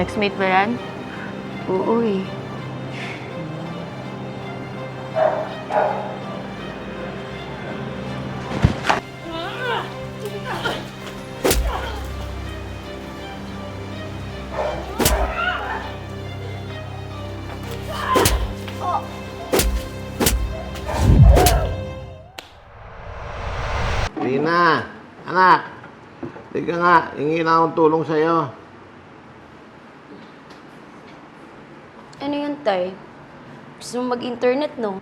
Textmate ba yan? Oo eh. Lina, anak. Teka nga, hingi na akong tulong sa'yo. Ano yun, Tay? Gusto mo mag-internet, no?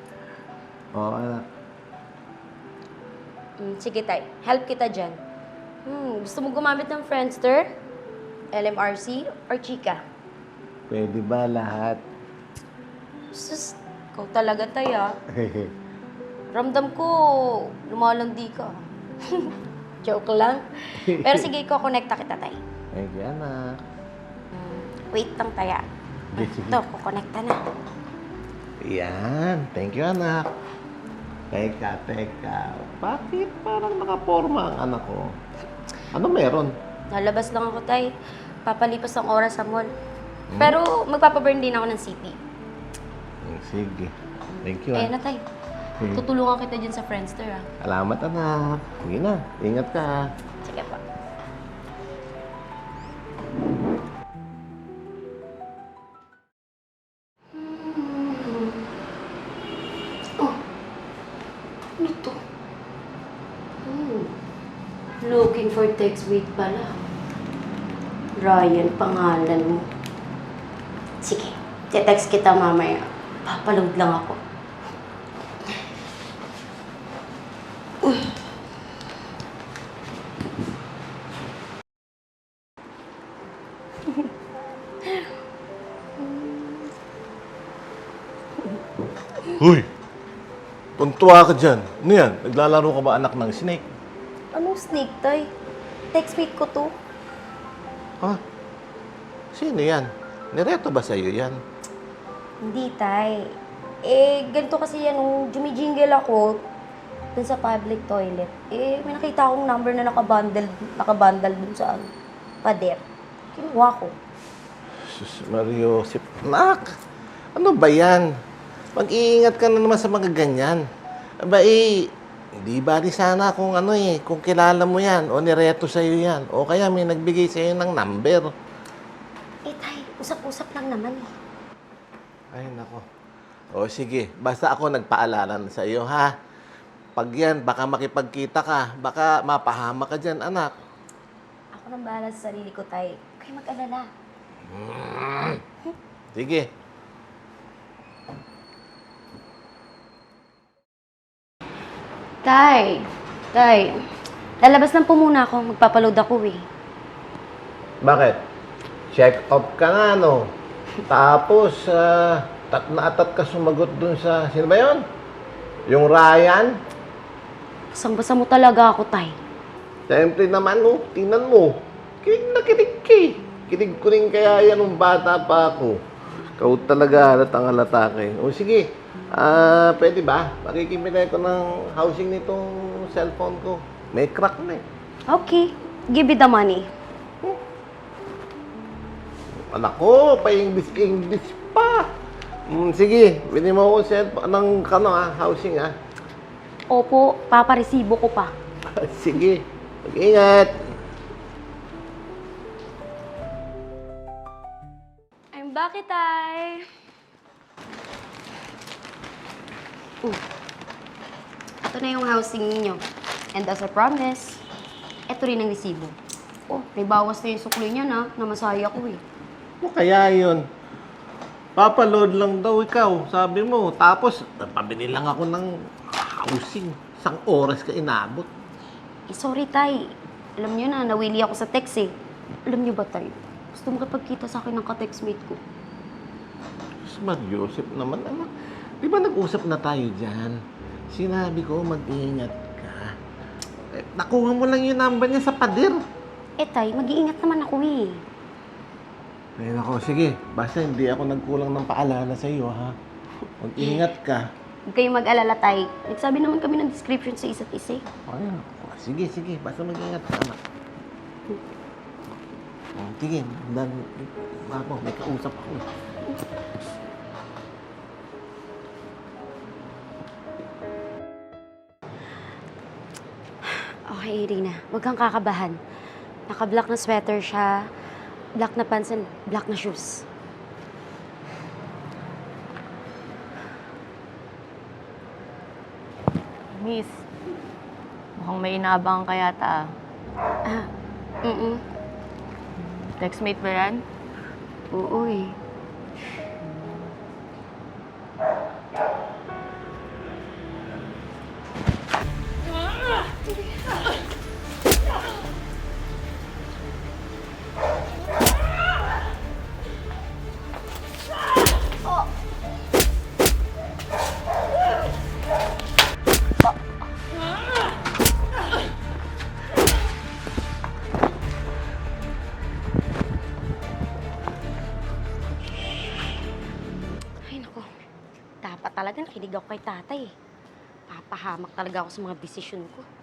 Oo, anak. Hmm, sige, Tay. Help kita dyan. Hmm, gusto mo gumamit ng Friendster? LMRC? Or Chika? Pwede ba lahat? Sus, ikaw talaga, Tay, ah. Ramdam ko, lumalandi ka. Joke lang. Pero sige, kukonekta kita, Tay. Thank you, anak. Wait lang, Tay, ah. Ito, kukonekta na. Yan. Thank you, anak. Teka, teka. Bakit parang nakaporma ang anak ko? Ano meron? Nalabas lang ako, Tay. Papalipas ang oras sa mall. Pero magpapaburn din ako ng CP. Hmm, Sige. Thank you, Ayan anak. na, Tay. Hmm. Tutulungan kita dyan sa Friendster, ah. Salamat, anak. Sige na. Ingat ka. Text wait pala. Ryan, pangalan mo. Sige, text kita mamaya. Papaload lang ako. Huy! Tuntua ka dyan. Ano yan? Naglalaro ka ba anak ng snake? Anong snake, Tay? Text mate ko to. Ha? Sino yan? Nireto ba sa'yo yan? Hindi, Tay. Eh, ganito kasi yan, nung jumijingle ako dun sa public toilet, eh, may nakita akong number na nakabundle, nakabundle dun sa ano, pader. Kinuha ko. Sus, Mario, si... Nak! Ano ba yan? Mag-iingat ka na naman sa mga ganyan. Aba eh, hindi ba di sana kung ano eh, kung kilala mo yan o nireto sa'yo yan o kaya may nagbigay sa'yo ng number. Eh, Tay, usap-usap lang naman eh. Ay, nako. O sige, basta ako nagpaalala na sa'yo, ha? Pag yan, baka makipagkita ka, baka mapahama ka dyan, anak. Ako nang bahala sa sarili ko, Tay. Huwag kayo mag-alala. Sige. Tay, Tay, lalabas lang po muna ako. Magpapaload ako eh. Bakit? Check up ka nga, no? Tapos, ah, tat na atat ka sumagot dun sa... Sino ba yun? Yung Ryan? Basang-basa mo talaga ako, Tay. Siyempre naman, no? Tingnan mo. Kinig na kinig ka eh. Kinig ko rin kaya yan nung bata pa ako. Ikaw talaga halatang halata ka eh. O sige, ah, pwede ba? Pakikimilay ko ng housing nitong cellphone ko. May crack na eh. Okay, give me the money. Anak ko, pa-English-English pa. Mm, sige, bili mo ako cellphone ng kano ah, housing ah. Opo, paparesibo ko pa. sige, mag-ingat. I'm back, Itay. Uh, ito na yung housing ninyo. And as I promise, ito rin ang resibo. Oh, may bawas na yung sukli niya na, namasaya ko eh. Ano kaya yun? Papaload lang daw ikaw, sabi mo. Tapos, pabili lang ako ng housing. Isang oras ka inabot. Eh, sorry, Tay. Alam niyo na, nawili ako sa text eh. Alam niyo ba, Tay? Gusto mo kapagkita sa akin ng ka-textmate ko. Smart Joseph naman, anak. Di ba nag-usap na tayo dyan? Sinabi ko, mag-ingat ka. Eh, nakuha mo lang yung number niya sa pader. Eh, Tay, mag-iingat naman ako eh. Ayun ako, sige. Basta hindi ako nagkulang ng paalala sa iyo, ha? Mag-ingat ka. Huwag kayong mag-alala, Tay. Nagsabi naman kami ng description sa isa't isa eh. Ayun. Sige, sige. Basta mag-ingat ka, anak. Oh, sige, dan, ako, may kausap ako. Okay, Irina. Huwag kang kakabahan. Naka-black na sweater siya, black na pants and black na shoes. Miss, mukhang may inabang ka yata. ah. Ah, mm Textmate ba yan? Oo eh. Dapat talaga nakinig ako kay tatay. eh. Papahamak talaga ako sa mga desisyon ko.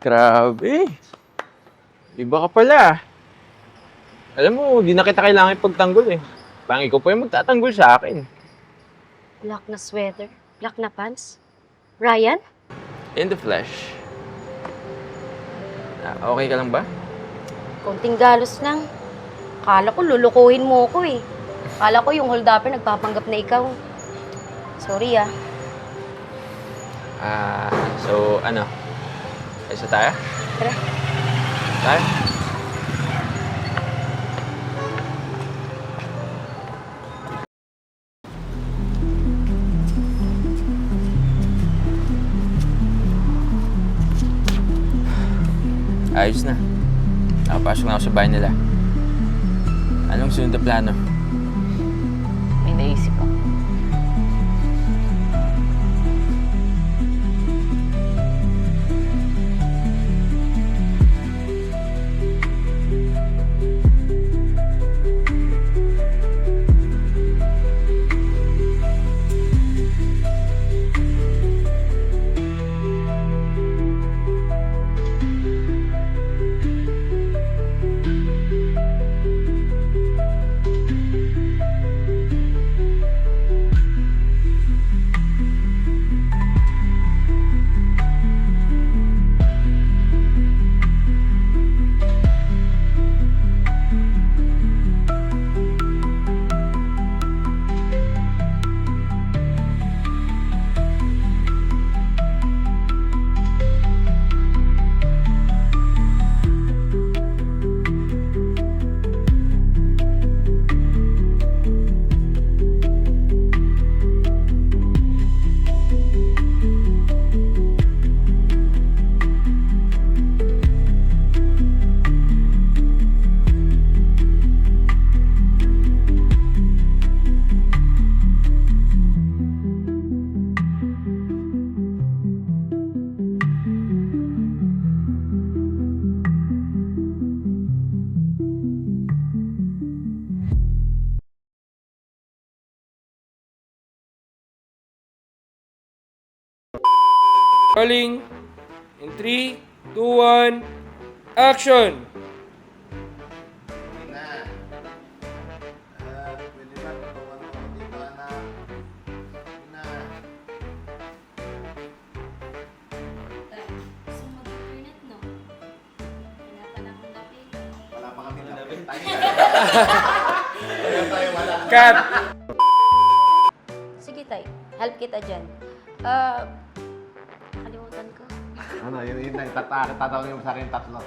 Grabe. Iba ka pala. Alam mo, di na kita kailangan ipagtanggol eh. Parang ikaw pa yung magtatanggol sa akin. Black na sweater, black na pants. Ryan? In the flesh. Ah, okay ka lang ba? Konting galos lang. Kala ko lulukuhin mo ko eh. Kala ko yung hold upper nagpapanggap na ikaw. Sorry ah. Ah, so ano? Ayos na tayo? Tara. Tayo? Ayos na. Nakapasok na ako sa bahay nila. Anong sunod na plano? Kami lapit. Tayo Tayo tayo wala. Cut! Sige, tay. Help kita dyan. Ko. Ano, yun, yun na, tata, tatanungin mo sa akin tatlo.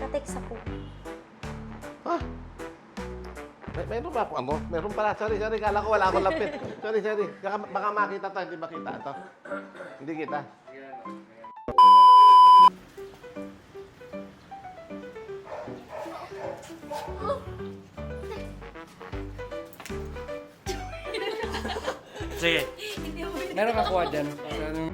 Katext ako. Ah, may, meron ba ako ano? Meron pala. Sorry, sorry. Kala ko wala akong lapit. Sorry, sorry. Baka, baka makita to. Hindi makita to. Hindi kita. Sige. Meron ka kuha dyan. Ano?